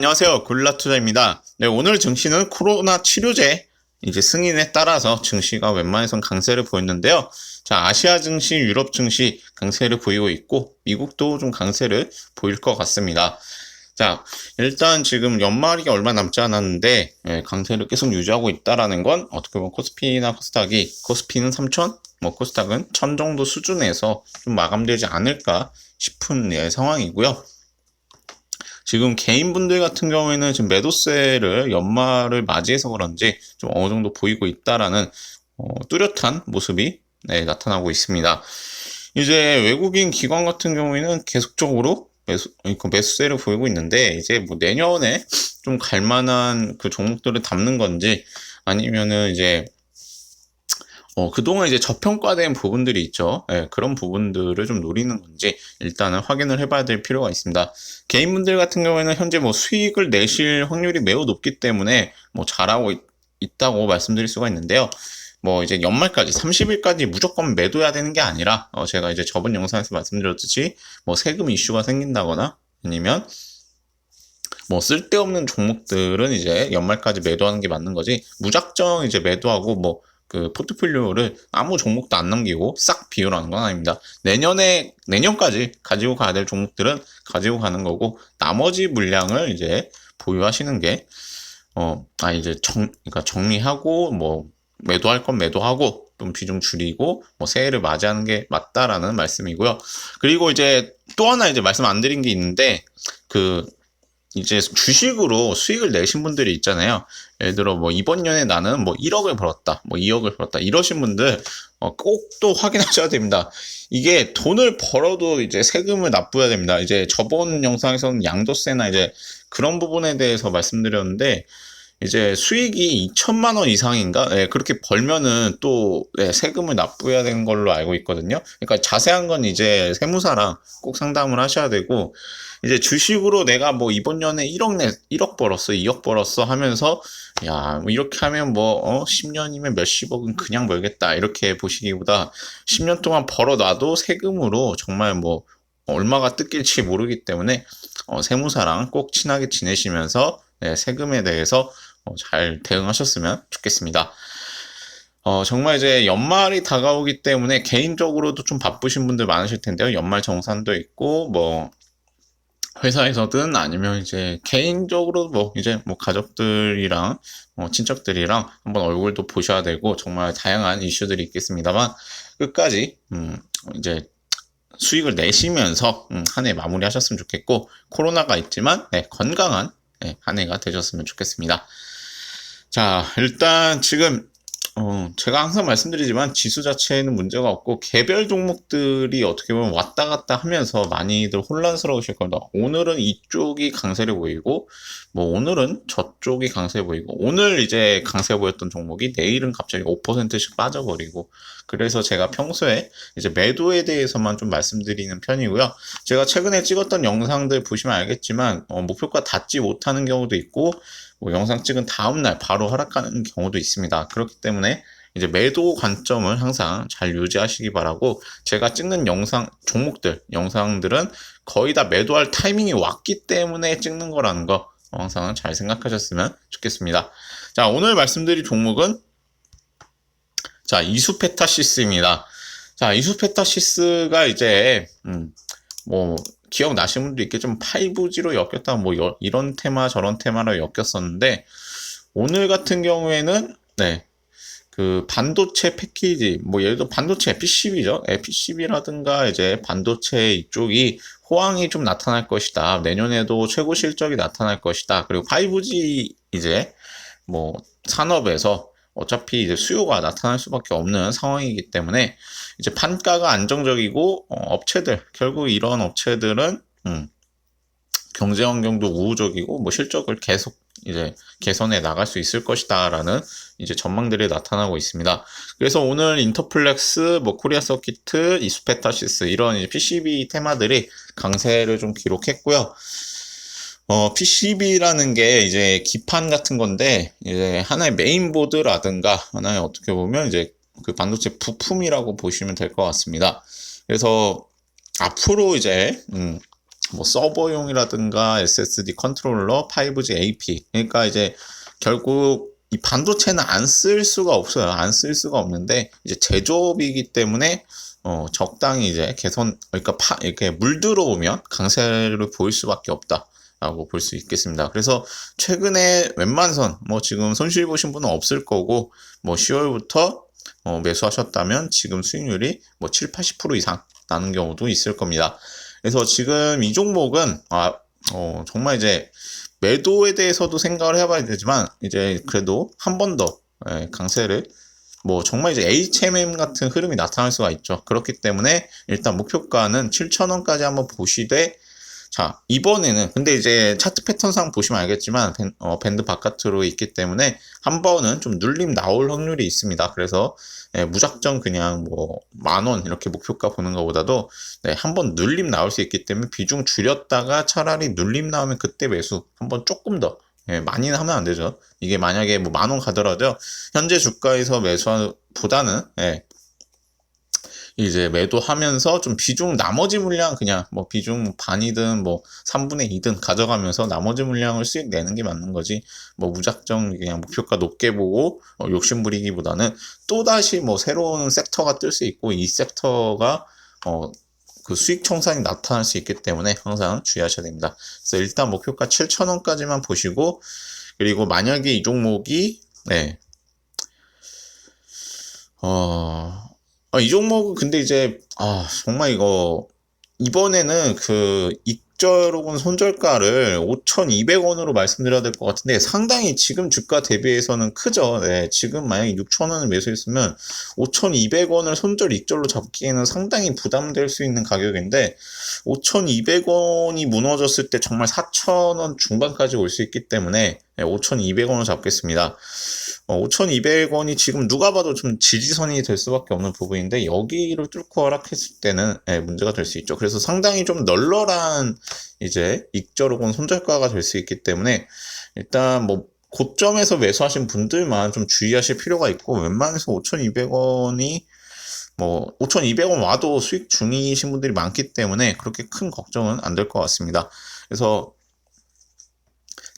안녕하세요. 골라투자입니다. 네, 오늘 증시는 코로나 치료제 이제 승인에 따라서 증시가 웬만해선 강세를 보였는데요. 자, 아시아 증시, 유럽 증시 강세를 보이고 있고 미국도 좀 강세를 보일 것 같습니다. 자, 일단 지금 연말이 얼마 남지 않았는데 예, 강세를 계속 유지하고 있다라는 건 어떻게 보면 코스피나 코스닥이 코스피는 3천, 뭐 코스닥은 1000 정도 수준에서 좀 마감되지 않을까 싶은 예, 상황이고요. 지금 개인분들 같은 경우에는 지금 매도세를 연말을 맞이해서 그런지 좀 어느 정도 보이고 있다라는 어, 뚜렷한 모습이 네, 나타나고 있습니다. 이제 외국인 기관 같은 경우에는 계속적으로 매수, 그 매수세를 보이고 있는데 이제 뭐 내년에 좀 갈만한 그 종목들을 담는 건지 아니면은 이제 어, 그동안 이제 저평가된 부분들이 있죠. 예, 그런 부분들을 좀 노리는 건지 일단은 확인을 해봐야 될 필요가 있습니다. 개인분들 같은 경우에는 현재 뭐 수익을 내실 확률이 매우 높기 때문에 뭐 잘하고 있, 있다고 말씀드릴 수가 있는데요. 뭐 이제 연말까지 30일까지 무조건 매도해야 되는 게 아니라 어 제가 이제 저번 영상에서 말씀드렸듯이 뭐 세금 이슈가 생긴다거나 아니면 뭐 쓸데없는 종목들은 이제 연말까지 매도하는 게 맞는 거지 무작정 이제 매도하고 뭐 그 포트폴리오를 아무 종목도 안 남기고 싹 비우라는 건 아닙니다. 내년에 내년까지 가지고 가야 될 종목들은 가지고 가는 거고 나머지 물량을 이제 보유하시는 게 어, 아, 이제 정, 그러니까 정리하고, 뭐, 매도할 건 매도하고, 좀 비중 줄이고, 뭐, 새해를 맞이하는 게 맞다라는 말씀이고요. 그리고 이제 또 하나 이제 말씀 안 드린 게 있는데, 그, 이제 주식으로 수익을 내신 분들이 있잖아요. 예를 들어 뭐 이번 년에 나는 뭐 1억을 벌었다, 뭐 2억을 벌었다 이러신 분들 어, 꼭또 확인하셔야 됩니다. 이게 돈을 벌어도 이제 세금을 납부해야 됩니다. 이제 저번 영상에서는 양도세나 이제 그런 부분에 대해서 말씀드렸는데 이제 수익이 2천만 원 이상인가? 네, 그렇게 벌면은 또 네, 세금을 납부해야 되는 걸로 알고 있거든요. 그러니까 자세한 건 이제 세무사랑 꼭 상담을 하셔야 되고 이제 주식으로 내가 뭐 이번 년에 1억 내 1억 벌었어, 2억 벌었어 하면서 야, 뭐 이렇게 하면 뭐 어, 10년이면 몇십억은 그냥 벌겠다. 이렇게 보시기보다 10년 동안 벌어 놔도 세금으로 정말 뭐 얼마가 뜯길지 모르기 때문에 어, 세무사랑 꼭 친하게 지내시면서 네, 세금에 대해서 어, 잘 대응하셨으면 좋겠습니다. 어, 정말 이제 연말이 다가오기 때문에 개인적으로도 좀 바쁘신 분들 많으실 텐데요. 연말 정산도 있고, 뭐, 회사에서든 아니면 이제 개인적으로 뭐 이제 뭐 가족들이랑 어, 친척들이랑 한번 얼굴도 보셔야 되고 정말 다양한 이슈들이 있겠습니다만 끝까지 음, 이제 수익을 내시면서 음, 한해 마무리하셨으면 좋겠고 코로나가 있지만 네, 건강한 네, 한 해가 되셨으면 좋겠습니다. 자 일단 지금 어, 제가 항상 말씀드리지만 지수 자체에는 문제가 없고 개별 종목들이 어떻게 보면 왔다 갔다 하면서 많이들 혼란스러우실 겁니다. 오늘은 이쪽이 강세를 보이고 뭐 오늘은 저쪽이 강세 보이고 오늘 이제 강세 보였던 종목이 내일은 갑자기 5%씩 빠져버리고 그래서 제가 평소에 이제 매도에 대해서만 좀 말씀드리는 편이고요. 제가 최근에 찍었던 영상들 보시면 알겠지만 어, 목표가 닿지 못하는 경우도 있고 뭐 영상 찍은 다음날 바로 하락하는 경우도 있습니다. 그렇기 때문에 이제 매도 관점을 항상 잘 유지하시기 바라고 제가 찍는 영상 종목들 영상들은 거의 다 매도할 타이밍이 왔기 때문에 찍는 거라는 거 항상 잘 생각하셨으면 좋겠습니다. 자 오늘 말씀드릴 종목은 자 이수페타시스입니다. 자 이수페타시스가 이제 음, 뭐 기억나시는 분도 있겠지만 5G로 엮였다 뭐 이런 테마 저런 테마로 엮였었는데 오늘 같은 경우에는 네. 그 반도체 패키지 뭐 예를 들어 반도체 PCB죠. PCB라든가 이제 반도체 이쪽이 호황이 좀 나타날 것이다. 내년에도 최고 실적이 나타날 것이다. 그리고 5G 이제 뭐 산업에서 어차피 이제 수요가 나타날 수밖에 없는 상황이기 때문에 이제 판가가 안정적이고 어, 업체들 결국 이런 업체들은 음, 경제 환경도 우호적이고 뭐 실적을 계속 이제 개선해 나갈 수 있을 것이다라는 이제 전망들이 나타나고 있습니다. 그래서 오늘 인터플렉스, 뭐 코리아 서키트, 이스페타시스 이런 이제 PCB 테마들이 강세를 좀 기록했고요. 어, PCB라는 게 이제 기판 같은 건데, 이제 하나의 메인보드라든가, 하나의 어떻게 보면 이제 그 반도체 부품이라고 보시면 될 것 같습니다. 그래서 앞으로 이제, 음, 뭐 서버용이라든가 SSD 컨트롤러, 5G AP. 그러니까 이제 결국 이 반도체는 안 쓸 수가 없어요. 안 쓸 수가 없는데 이제 제조업이기 때문에 어, 적당히 이제 개선, 그러니까 파, 이렇게 물 들어오면 강세를 보일 수밖에 없다. 라고 볼 수 있겠습니다. 그래서 최근에 웬만선, 뭐 지금 손실 보신 분은 없을 거고, 뭐 10월부터 어, 매수하셨다면 지금 수익률이 뭐 7, 80% 이상 나는 경우도 있을 겁니다. 그래서 지금 이 종목은, 아, 어, 정말 이제 매도에 대해서도 생각을 해봐야 되지만, 이제 그래도 한 번더 예, 강세를 뭐 정말 이제 HMM 같은 흐름이 나타날 수가 있죠. 그렇기 때문에 일단 목표가는 7,000원까지 한번 보시되 자 이번에는 근데 이제 차트 패턴상 보시면 알겠지만 밴, 어, 밴드 바깥으로 있기 때문에 한 번은 좀 눌림 나올 확률이 있습니다. 그래서 예, 무작정 그냥 뭐 만 원 이렇게 목표가 보는 것보다도 네, 한 번 눌림 나올 수 있기 때문에 비중 줄였다가 차라리 눌림 나오면 그때 매수 한 번 조금 더 예, 많이는 하면 안 되죠. 이게 만약에 뭐 만 원 가더라도 현재 주가에서 매수보다는 예, 이제 매도하면서 좀 비중 나머지 물량 그냥 뭐 비중 반이든 뭐 3분의 2든 가져가면서 나머지 물량을 수익 내는 게 맞는 거지 뭐 무작정 그냥 목표가 높게 보고 어, 욕심 부리기보다는 또 다시 뭐 새로운 섹터가 뜰 수 있고 이 섹터가 어 그 수익 청산이 나타날 수 있기 때문에 항상 주의하셔야 됩니다. 그래서 일단 목표가 7,000원까지만 보시고 그리고 만약에 이 종목이 네. 어, 아, 이 종목은 근데 이제 아 정말 이거 이번에는 그 익절 혹은 손절가를 5,200원으로 말씀드려야 될 것 같은데 상당히 지금 주가 대비해서는 크죠. 네, 지금 만약에 6,000원을 매수했으면 5,200원을 손절 익절로 잡기에는 상당히 부담될 수 있는 가격인데 5,200원이 무너졌을 때 정말 4,000원 중반까지 올 수 있기 때문에 5,200원을 잡겠습니다. 5,200원이 지금 누가 봐도 좀 지지선이 될 수밖에 없는 부분인데 여기를 뚫고 하락했을 때는 예, 문제가 될 수 있죠. 그래서 상당히 좀 널널한 이제 익절 혹은 손절가가 될 수 있기 때문에 일단 뭐 고점에서 매수하신 분들만 좀 주의하실 필요가 있고 웬만해서 5,200원이 뭐 5,200원 와도 수익 중이신 분들이 많기 때문에 그렇게 큰 걱정은 안 될 것 같습니다. 그래서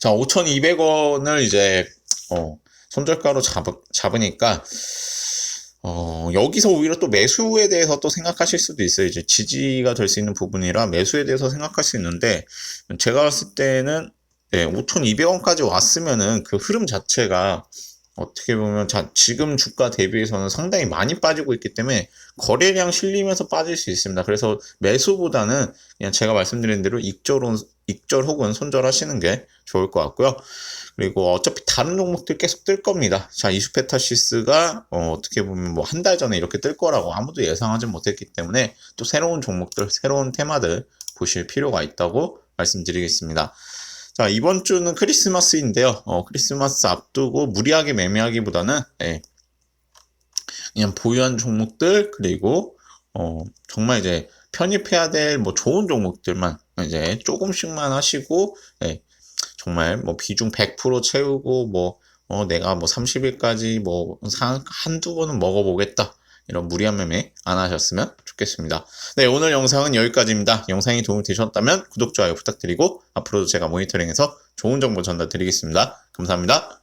자 5,200원을 이제 어 손절가로 잡, 잡으니까 어, 여기서 오히려 또 매수에 대해서 또 생각하실 수도 있어요. 이제 지지가 될 수 있는 부분이라 매수에 대해서 생각할 수 있는데 제가 봤을 때는 네, 5,200원까지 왔으면은 그 흐름 자체가 어떻게 보면 자, 지금 주가 대비해서는 상당히 많이 빠지고 있기 때문에 거래량 실리면서 빠질 수 있습니다. 그래서 매수보다는 그냥 제가 말씀드린 대로 익절, 익절 혹은 손절하시는 게 좋을 것 같고요. 그리고 어차피 다른 종목들 계속 뜰 겁니다. 자, 이슈페타시스가 어, 떻게 보면 뭐 한 달 전에 이렇게 뜰 거라고 아무도 예상하지 못했기 때문에 또 새로운 종목들, 새로운 테마들 보실 필요가 있다고 말씀드리겠습니다. 자, 이번 주는 크리스마스인데요. 어, 크리스마스 앞두고 무리하게 매매하기보다는 예, 그냥 보유한 종목들 그리고 어, 정말 이제 편입해야 될 뭐 좋은 종목들만 이제 조금씩만 하시고 예, 정말 뭐 비중 100% 채우고 뭐 어, 내가 뭐 30일까지 뭐 한두 번은 먹어보겠다. 이런 무리한 매매 안 하셨으면 좋겠습니다. 네, 오늘 영상은 여기까지입니다. 영상이 도움이 되셨다면 구독, 좋아요 부탁드리고 앞으로도 제가 모니터링해서 좋은 정보 전달 드리겠습니다. 감사합니다.